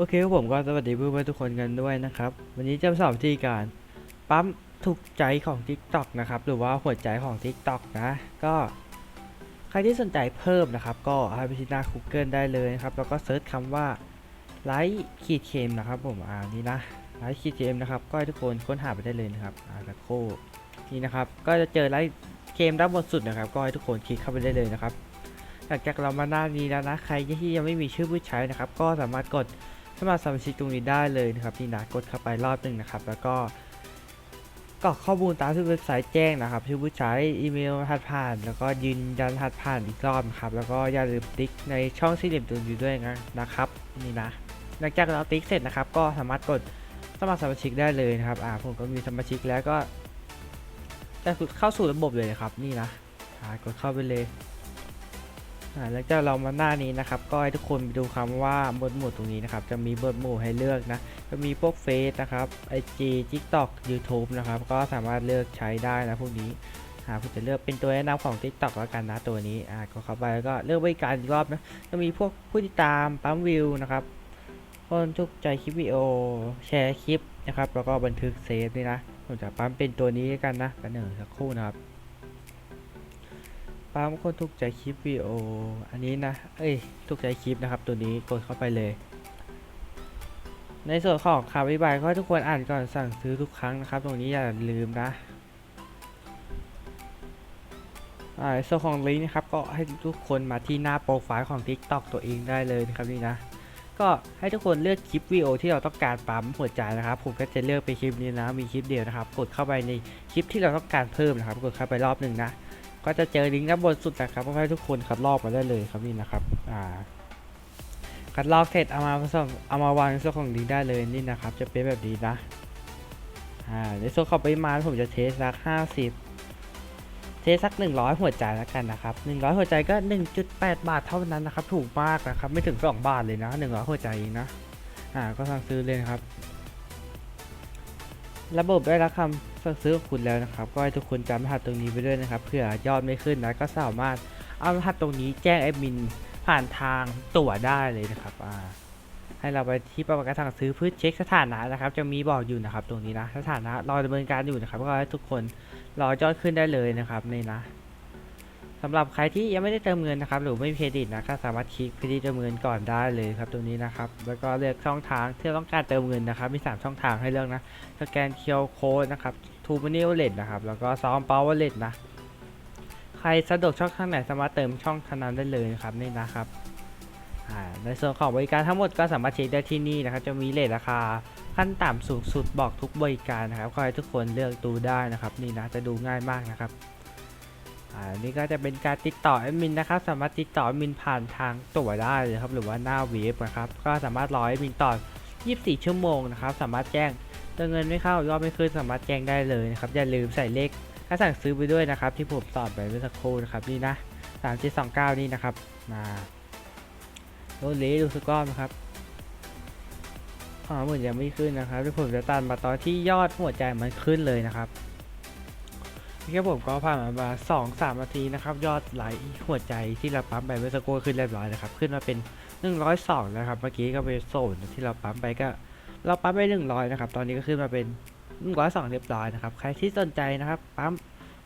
โอเคครับผมก็สวัสดีเพื่อนๆทุกคนกันด้วยนะครับ วันนี้จะมาสอนวิธีการปั๊มถูกใจของ TikTok นะครับ หรือว่าหัวใจของ TikTok นะ ก็ใครที่สนใจเพิ่มนะครับ ก็ให้ไปที่หน้า Google ได้เลยนะครับ แล้วก็เซิร์ชคำว่าไลค์ขีดเคมนะครับ ผมอ่านี่นะไลค์ขีดเคมนะครับ ก็ให้ทุกคนค้นหาไปได้เลยนะครับอ่าสักครู่นี่นะครับ ก็จะเจอไลค์เกมด้านบนสุดนะครับ ก็ให้ทุกคนคลิกเข้าไปได้เลยนะครับ หลังจากเรามาหน้านี้แล้วนะ ใครที่ยังไม่มีชื่อผู้ใช้นะครับ ก็สามารถกด สมัครสมาชิกตรงนี้ได้เลยนะครับนี่นะกดเข้าไปรอบหนึ่งนะครับ แล้วก็กรอกข้อมูลตามที่เว็บไซต์แจ้งนะครับชื่อผู้ใช้อีเมลรหัสผ่าน แล้วก็ยืนยันรหัสผ่านอีกรอบครับแล้วก็อย่าลืมติ๊กในช่องสี่เหลี่ยมตรงนี้ด้วยนะนะครับนี่นะหลังจากเราติ๊กเสร็จนะครับ ก็สามารถกดสมัครสมาชิกได้เลยนะครับอ่าผมก็มีสมาชิกแล้วก็จะเข้าสู่ระบบเลยนะครับนี่นะกดเข้าไปเลย อ่าแล้วจากเรามาหน้านี้นะครับก็ให้ทุกคนไปดูคำว่าบทหมู่ตรงนี้นะครับจะมีบทหมู่ให้เลือกนะจะมีพวกเฟซนะครับ IG TikTok YouTube นะครับก็สามารถเลือกใช้ได้นะพวกนี้อ่าผมจะเลือกเป็นตัวแนะนำของ TikTok แล้วกันนะตัวนี้อ่าก็เข้าไปแล้วก็เลือกบริการอีกรอบนะจะมีพวกผู้ติดตามปั๊มวิวนะครับคนทุกใจคลิปวิดีโอแชร์คลิปนะครับแล้วก็บันทึกเซฟนี่นะผมจะปั๊มเป็นตัวนี้แล้วกันนะกันหนึ่งสักครู่นะครับ ปั๊มคนถูกใจคลิปวิดีโออันนี้นะ เอ้ยถูกใจคลิปนะครับ ตัวนี้กดเข้าไปเลย ในส่วนของคำอธิบายก็ทุกคนอ่านก่อนสั่งซื้อทุกครั้งนะครับ ตรงนี้อย่าลืมนะในส่วนของลิงก์นะครับก็ให้ทุกคนมาที่หน้าโปรไฟล์ของ TikTok ตัวเองได้เลยนะครับนี่นะ ก็ให้ทุกคนเลือกคลิปวิดีโอที่เราต้องการปั๊มหัวใจนะครับ ผมก็จะเลือกไปคลิปนี้นะมีคลิปเดียวนะครับ กดเข้าไปในคลิปที่เราต้องการเพิ่มนะครับ กดเข้าไปรอบหนึ่งนะ ก็จะเจอลิงก์ด้านบนสุดนะครับก็ให้ทุกคนคัดลอกมาได้เลยครับนี่นะครับอ่าคัดลอกเสร็จเอามาผสมเอามาวางในส่วนของลิงก์ได้เลยนี่นะครับ จะเป็นแบบนี้นะอ่าในส่วนของปริมาณผมจะเทสสักห้าสิบเทสสักหนึ่งร้อยหัวใจแล้วกันนะครับหนึ่งร้อยหัวใจก็หนึ่งจุดแปดบาทเท่านั้นนะครับ ถูกมากนะครับ ไม่ถึงสองบาทเลยนะหนึ่งร้อยหัวใจนะ อ่า ก็สั่งซื้อเลยนครับ ระบบได้รับคำ ซื้อของคุณแล้วนะครับ ก็ให้ทุกคนจำรหัสตรงนี้ไปด้วยนะครับเผื่อยอดไม่ขึ้นนะก็สามารถเอารหัสตรงนี้แจ้งแอดมินผ่านทางตั๋วได้เลยนะครับอ่าให้เราไปที่ประกันสั่งซื้อเพื่อเช็คสถานะนะครับ จะมีบอกอยู่นะครับ ตรงนี้นะ สถานะรอดำเนินการอยู่นะครับ ก็ให้ทุกคนรอยอดขึ้นได้เลยนะครับนี่นะ สำหรับใครที่ยังไม่ได้เติมเงินนะครับ หรือไม่มีเครดิตนะก็สามารถคลิกไปที่เติมเงินก่อนได้เลยครับตรงนี้นะครับ แล้วก็เลือกช่องทางที่ต้องการเติมเงินนะครับ มีสามช่องทางให้เลือกนะ สแกนเคียวโค้ดนะครับทูมันนี่วอลเล็ตนะครับ แล้วก็ซอมเปาวอลเล็ตนะ ใครสะดวกช่องทางไหนสามารถเติมช่องทางนั้นได้เลยครับนี่นะครับ ในส่วนของบริการทั้งหมดก็สามารถเช็คได้ที่นี่นะครับ จะมีเลทราคาขั้นต่ำสูงสุดบอกทุกบริการนะครับก็ให้ทุกคนเลือกดูได้นะครับ นี่นะจะดูง่ายมากนะครับ อ่านี่ก็จะเป็นการติดต่อแอดมินนะครับ สามารถติดต่อแอดมินผ่านทางตั๋วได้เลยครับ หรือว่าหน้าเว็บนะครับ ก็สามารถรอแอดมินต่อ 24 ชั่วโมงนะครับ สามารถแจ้งถ้าเงินไม่เข้ายอดไม่ขึ้นสามารถแจ้งได้เลยนะครับ อย่าลืมใส่เลขค่าสั่งซื้อไปด้วยนะครับ ที่ผมสอนไปเมื่อสักครู่นะครับนี่นะ3729นี่นะครับมาโรเลดูสกอร์นะครับอ๋อเหมือนยังไม่ขึ้นนะครับที่ผมจะตัดมาตอนที่ยอดหัวใจมันขึ้นเลยนะครับ นี่ครับผมก็ผ่านมาประมาณสองสามนาทีนะครับ ยอดไหลหัวใจที่เราปั๊มไปเมื่อสักครู่ขึ้นเรียบร้อยนะครับ ขึ้นมาเป็น 102 นะครับ เมื่อกี้ก็เป็นโซนที่เราปั๊มไปก็ เราปั๊มไป100 นะครับ ตอนนี้ก็ขึ้นมาเป็น 102 เรียบร้อยนะครับ ใครที่สนใจนะครับ ปั๊ม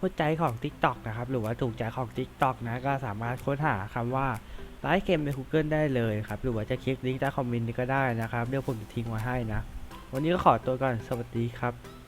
หัวใจของ TikTok นะครับ หรือว่าถูกใจของ TikTok นะ ก็สามารถค้นหาคำว่าไลฟ์เกมใน Google ได้เลยครับ หรือว่าจะคลิกลิงก์ใต้คอมเมนต์นี้ก็ได้นะครับ เดี๋ยวผมจะทิ้งไว้ให้นะ วันนี้ก็ขอตัวก่อน สวัสดีครับ